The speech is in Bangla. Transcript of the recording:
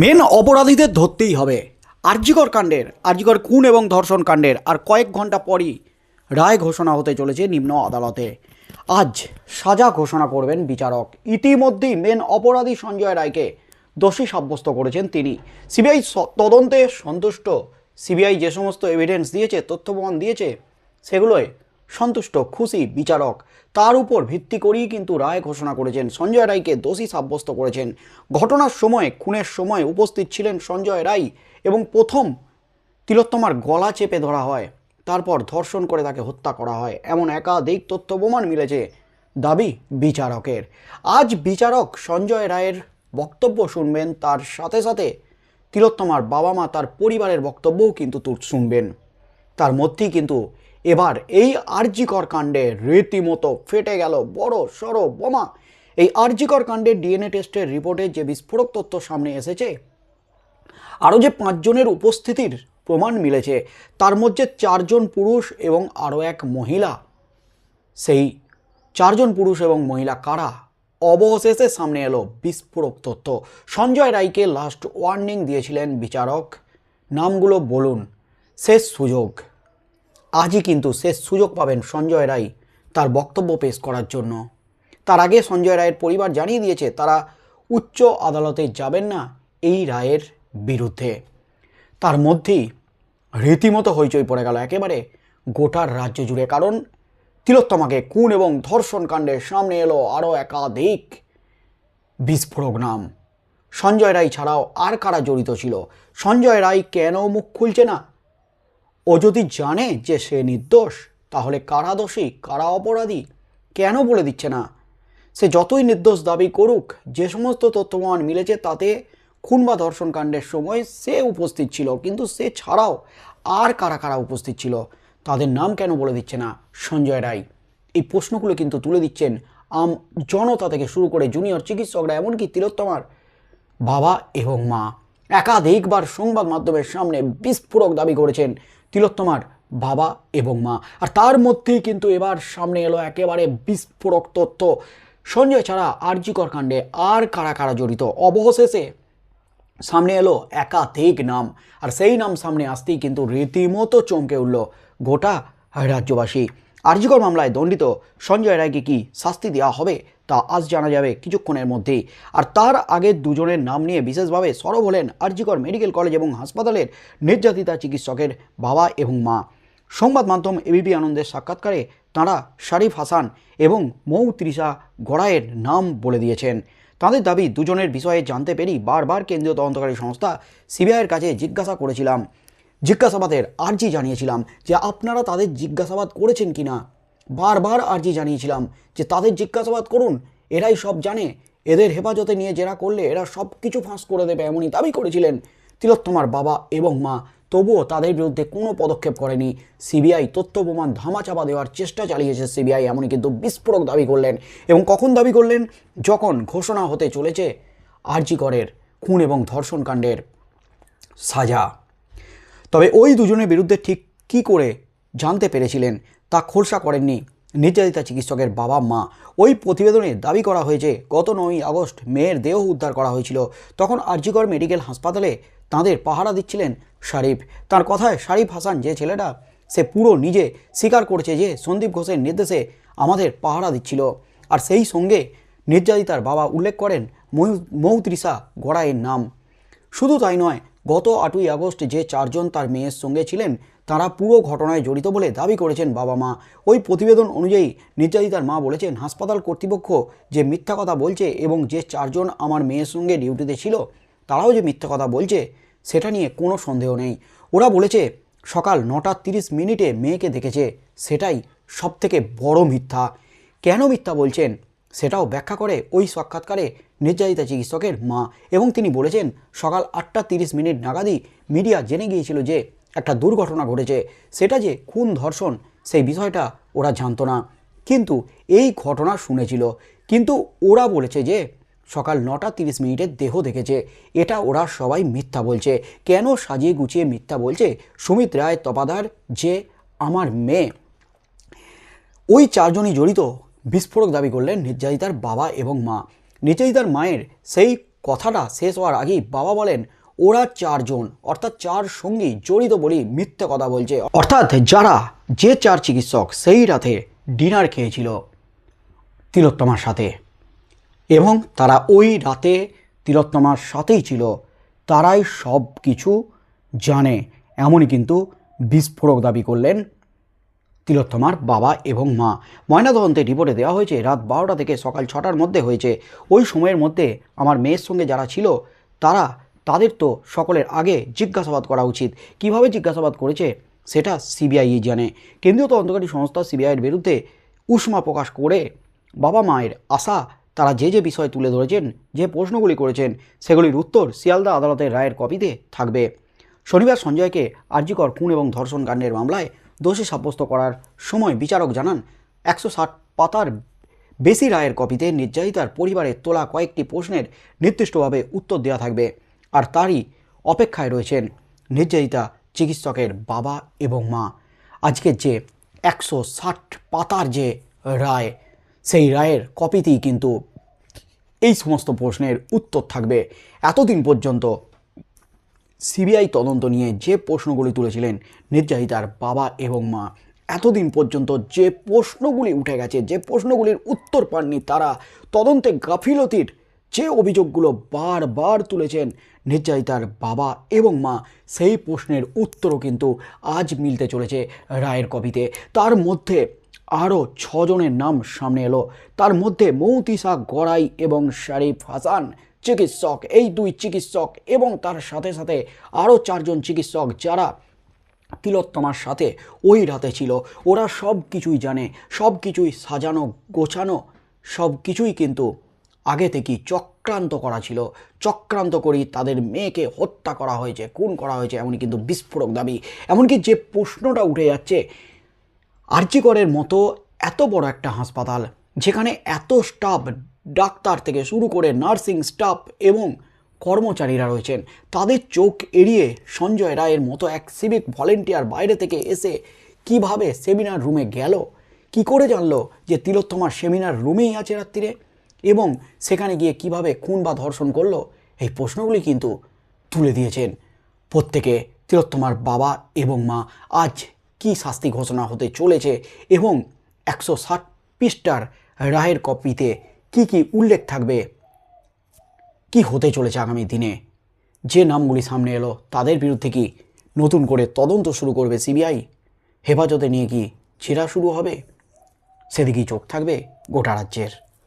মেন অপরাধীদের ধরতেই হবে। আরজিকর কাণ্ডের, আরজিকর খুন এবং ধর্ষণ কাণ্ডের আর কয়েক ঘণ্টা পরই রায় ঘোষণা হতে চলেছে নিম্ন আদালতে। আজ সাজা ঘোষণা করবেন বিচারক। ইতিমধ্যেই মেন অপরাধী সঞ্জয় রায়কে দোষী সাব্যস্ত করেছেন তিনি। সিবিআই তদন্তে সন্তুষ্ট। সিবিআই যে সমস্ত এভিডেন্স দিয়েছে তথ্য প্রমাণ দিয়েছে, সেগুলোয় সন্তুষ্ট, খুশি, বিচারক। তার উপর ভিত্তি করেই কিন্তু রায় ঘোষণা করেছেন। সঞ্জয় রায়কে দোষী সাব্যস্ত করেছেন। ঘটনার সময়, খুনের সময় উপস্থিত ছিলেন সঞ্জয় রায় এবং প্রথম তিলোত্তমার গলা চেপে ধরা হয়। তারপর ধর্ষণ করে তাকে হত্যা করা হয়। এমন একাধিক তথ্য প্রমাণ মিলেছে দাবি বিচারকের। আজ বিচারক সঞ্জয় রায়ের বক্তব্য শুনবেন। তার সাথে সাথে তিলোত্তমার বাবা মা তার পরিবারের বক্তব্যও কিন্তু শুনবেন। তার মধ্যেই কিন্তু এবার এই আরজিকর কাণ্ডে রীতিমতো ফেটে গেল বড় সড়ো বোমা। এই আরজিকর কাণ্ডের ডিএনএ টেস্টের রিপোর্টে যে বিস্ফোরক তথ্য সামনে এসেছে, আরও যে পাঁচজনের উপস্থিতির প্রমাণ মিলেছে, তার মধ্যে চারজন পুরুষ এবং আরও এক মহিলা। সেই চারজন পুরুষ এবং মহিলা কারা? অবশেষে সামনে এলো বিস্ফোরক তথ্য। সঞ্জয় রায়কে লাস্ট ওয়ার্নিং দিয়েছিলেন বিচারক। নামগুলো বলুন, শেষ সুযোগ। আজই কিন্তু শেষ সুযোগ পাবেন সঞ্জয় রায় তার বক্তব্য পেশ করার জন্য। তার আগে সঞ্জয় রায়ের পরিবার জানিয়ে দিয়েছে, তারা উচ্চ আদালতে যাবেন না এই রায়ের বিরুদ্ধে। তার মধ্যেই রীতিমতো হইচই পড়ে গেল একেবারে গোটার রাজ্য জুড়ে, কারণ তিলোত্তমাকে খুন এবং ধর্ষণ কাণ্ডের সামনে এলো আরও একাধিক বিস্ফোরক নাম। সঞ্জয় রায় ছাড়াও আর কারা জড়িত ছিল? সঞ্জয় রায় কেন মুখ খুলছে না? ও যদি জানে যে সে নির্দোষ, তাহলে কারা দোষী কারা অপরাধী, কেন বলে দিচ্ছে না? সে যতই নির্দোষ দাবি করুক, যে সমস্ত তথ্যমান মিলেছে তাতে খুন বা ধর্ষণ কাণ্ডের সময় সে উপস্থিত ছিল, কিন্তু সে ছাড়াও আর কারা কারা উপস্থিত ছিল, তাদের নাম কেন বলে দিচ্ছে না? সঞ্জয় রায়। এই প্রশ্নগুলো কিন্তু তুলে দিচ্ছেন আম জনতা থেকে শুরু করে জুনিয়র চিকিৎসকরা, এমনকি তিলোত্তমার বাবা এবং মা। একাধিকবার সংবাদ মাধ্যমের সামনে বিস্ফোরক দাবি করেছেন তিলোত্তমার বাবা এবং মা। আর তার মধ্যেই কিন্তু এবার সামনে এলো একেবারে বিস্ফোরক তথ্য। সঞ্জয় ছাড়া আরজিকর কাণ্ডে আর কারা কারা জড়িত? অবশেষে সামনে এলো একাধিক নাম। আর সেই নাম সামনে আসতেই কিন্তু রীতিমতো চমকে উঠল গোটা রাজ্যবাসী। আরজিকর মামলায় দণ্ডিত সঞ্জয় রায়কে কি শাস্তি দেওয়া হবে তা আজ জানা যাবে কিছুক্ষণের মধ্যেই। আর তার আগে দুজনের নাম নিয়ে বিশেষভাবে সরব হলেন আরজিকর মেডিকেল কলেজ এবং হাসপাতালের নির্যাতিতা চিকিৎসকের বাবা এবং মা। সংবাদ মাধ্যম এবিপি আনন্দের সাক্ষাৎকারে তাঁরা শারিফ হাসান এবং মৌ ত্রিশা গড়াইয়ের নাম বলে দিয়েছেন। তাদের দাবি, দুজনের বিষয়ে জানতে পেরেই বারবার কেন্দ্রীয় তদন্তকারী সংস্থা সিবিআইয়ের কাছে জিজ্ঞাসা করেছিলাম। জিজ্ঞাসাবাদের আর্জি জানিয়েছিলাম যে আপনারা তাদের জিজ্ঞাসাবাদ করেছেন কি না বারবার আর্জি জানিয়েছিলাম যে তাদের জিজ্ঞাসাবাদ করুন, এরাই সব জানে। এদের হেফাজতে নিয়ে জেরা করলে এরা সব কিছু ফাঁস করে দেবে এমনই দাবি করেছিলেন তিলোত্তমার বাবা এবং মা। তবুও তাদের বিরুদ্ধে কোনো পদক্ষেপ করেনি। সিবিআই তথ্য প্রমাণ ধামাচাপা দেওয়ার চেষ্টা চালিয়েছে সিবিআই, এমনই কিন্তু বিস্ফোরক দাবি করলেন। এবং কখন দাবি করলেন? যখন ঘোষণা হতে চলেছে আরজি করের খুন এবং ধর্ষণ কাণ্ডের সাজা। তবে ওই দুজনের বিরুদ্ধে ঠিক কী করে জানতে পেরেছিলেন তা খোলসা করেননি নির্যাতিতা চিকিৎসকের বাবা মা। ওই প্রতিবেদনে দাবি করা হয়েছে, গত নয়ই আগস্ট মেয়ের দেহ উদ্ধার করা হয়েছিল। তখন আরজিকর মেডিকেল হাসপাতালে তাঁদের পাহারা দিচ্ছিলেন শারিফ। তার কথায় শারিফ হাসান যে ছেলেটা, সে পুরো নিজে স্বীকার করেছে যে সন্দীপ ঘোষের নির্দেশে আমাদের পাহারা দিচ্ছিল। আর সেই সঙ্গে নির্যাতিতার বাবা উল্লেখ করেন মৌ- মৌত্রিসা গড়াইয়ের নাম। শুধু তাই নয় গত আটই আগস্ট যে চারজন তার মেয়ের সঙ্গে ছিলেন, তারা পুরো ঘটনায় জড়িত বলে দাবি করেছেন বাবা মা। ওই প্রতিবেদন অনুযায়ী নির্যাতিতার মা বলেছেন, হাসপাতাল কর্তৃপক্ষ যে মিথ্যা কথা বলছে এবং যে চারজন আমার মেয়ের সঙ্গে ডিউটিতে ছিল, তারাও যে মিথ্যা কথা বলছে, সেটা নিয়ে কোনো সন্দেহ নেই। ওরা বলেছে, সকাল নটা তিরিশ মিনিটে মেয়েকে দেখেছে। সেটাই সবথেকে বড় মিথ্যা। কেন মিথ্যা বলছেন? সেটাও ব্যাখ্যা করে ওই সাক্ষাৎকারে নির্যাতিতা চিকিৎসকের মা এবং তিনি বলেছেন, সকাল আটটা তিরিশ মিনিট নাগাদই মিডিয়া জেনে গিয়েছিল যে একটা দুর্ঘটনা ঘটেছে। সেটা যে খুন ধর্ষণ, সেই বিষয়টা ওরা জানতো না। কিন্তু এই ঘটনা শুনেছিল। কিন্তু ওরা বলেছে যে সকাল নটা তিরিশ মিনিটের দেহ দেখেছে। এটা ওরা সবাই মিথ্যা বলছে। কেন সাজিয়ে গুছিয়ে মিথ্যা বলছে? সুমিত রায় তপাদার যে আমার মেয়ে। ওই চারজনই জড়িত বিস্ফোরক দাবি করলেন নির্যাতিতার বাবা এবং মা। নির্যাতিতার মায়ের সেই কথাটা শেষ হওয়ার আগেই বাবা বলেন, ওরা চারজন, অর্থাৎ চার সঙ্গী জড়িত বলেই মিথ্যে কথা বলছে। অর্থাৎ যারা যে চার চিকিৎসক সেই রাতে ডিনার খেয়েছিল তিলোত্তমার সাথে। এবং তারা ওই রাতে তিলোত্তমার সাথেই ছিল। তারাই সব কিছু জানে। এমনই কিন্তু বিস্ফোরক দাবি করলেন তিলোত্তমার বাবা এবং মা। ময়নাতদন্তে রিপোর্টে দেওয়া হয়েছে, রাত বারোটা থেকে সকাল ছটার মধ্যে হয়েছে। ওই সময়ের মধ্যে আমার মেয়ের সঙ্গে যারা ছিল, তারা, তাদের তো সকলের আগে জিজ্ঞাসাবাদ করা উচিত। কীভাবে জিজ্ঞাসাবাদ করেছে, সেটা সিবিআই জানে। কেন্দ্রীয় তদন্তকারী সংস্থা সিবিআইয়ের বিরুদ্ধে উষ্মা প্রকাশ করে বাবা মায়ের আশা, তারা যে যে বিষয় তুলে ধরেছেন, যে প্রশ্নগুলি করেছেন, সেগুলির উত্তর শিয়ালদা আদালতের রায়ের কপিতে থাকবে। শনিবার সঞ্জয়কে আর্যিকর খুন এবং ধর্ষণ কাণ্ডের মামলায় দোষী সাব্যস্ত করার সময় বিচারক জানান, একশো ষাট পাতার বেশি রায়ের কপিতে নির্যাতিতার পরিবারের তোলা কয়েকটি প্রশ্নের নির্দিষ্টভাবে উত্তর দেওয়া থাকবে আর তারই অপেক্ষায় রয়েছেন নির্যাতিতা চিকিৎসকের বাবা এবং মা। আজকের যে একশো ষাট পাতার যে রায়, সেই রায়ের কপিতেই কিন্তু এই সমস্ত প্রশ্নের উত্তর থাকবে। এতদিন পর্যন্ত সিবিআই তদন্ত নিয়ে যে প্রশ্নগুলি তুলেছিলেন নির্যাতিতার বাবা এবং মা, এতদিন পর্যন্ত যে প্রশ্নগুলি উঠে গেছে, যে প্রশ্নগুলির উত্তর পাননি তারা, তদন্তে গাফিলতির যে অভিযোগগুলো বারবার তুলেছেন নির্যাতিতার বাবা এবং মা, সেই প্রশ্নের উত্তরও কিন্তু আজ মিলতে চলেছে রায়ের কপিতে। তার মধ্যে আরও ছজনের নাম সামনে এলো। তার মধ্যে মৌতিসা গড়াই এবং শারিফ হাসান চিকিৎসক, এই দুই চিকিৎসক এবং তার সাথে সাথে আরও চারজন চিকিৎসক যারা তিলোত্তমার সাথে ওই রাতে ছিল, ওরা সব কিছুই জানে, সব কিছুই সাজানো, গোছানো, সব কিছুই কিন্তু আগে থেকেই চক্রান্ত করা ছিল। চক্রান্ত করেই তাদের মেয়েকে হত্যা করা হয়েছে, খুন করা হয়েছে এমনই কিন্তু বিস্ফোরক দাবি। এমনকি যে প্রশ্নটা উঠে যাচ্ছে, আর্জিকরের মতো এত বড় একটা হাসপাতাল, যেখানে এত স্টাফ ডাক্তার থেকে শুরু করে নার্সিং স্টাফ এবং কর্মচারীরা রয়েছেন। তাদের চোখ এড়িয়ে সঞ্জয় রায়ের মতো এক সিভিক ভলেন্টিয়ার বাইরে থেকে এসে কীভাবে সেমিনার রুমে গেল? কি করে জানলো যে তিলোত্তমার সেমিনার রুমেই আছে রাত্রিরে? এবং সেখানে গিয়ে কীভাবে খুন বা ধর্ষণ করল? এই প্রশ্নগুলি কিন্তু তুলে দিয়েছেন প্রত্যেকে তিলোত্তমার বাবা এবং মা। আজ কি শাস্তি ঘোষণা হতে চলেছে? এবং একশো ষাট পৃষ্ঠার রায়ের কপিতে কি কি উল্লেখ থাকবে? কি হতে চলেছে আগামী দিনে? যে নামগুলি সামনে এলো, তাদের বিরুদ্ধে কি নতুন করে তদন্ত শুরু করবে সিবিআই? হেফাজতে নিয়ে কি ছেঁড়া শুরু হবে? সেদিকেই চোখ থাকবে গোটা রাজ্যের।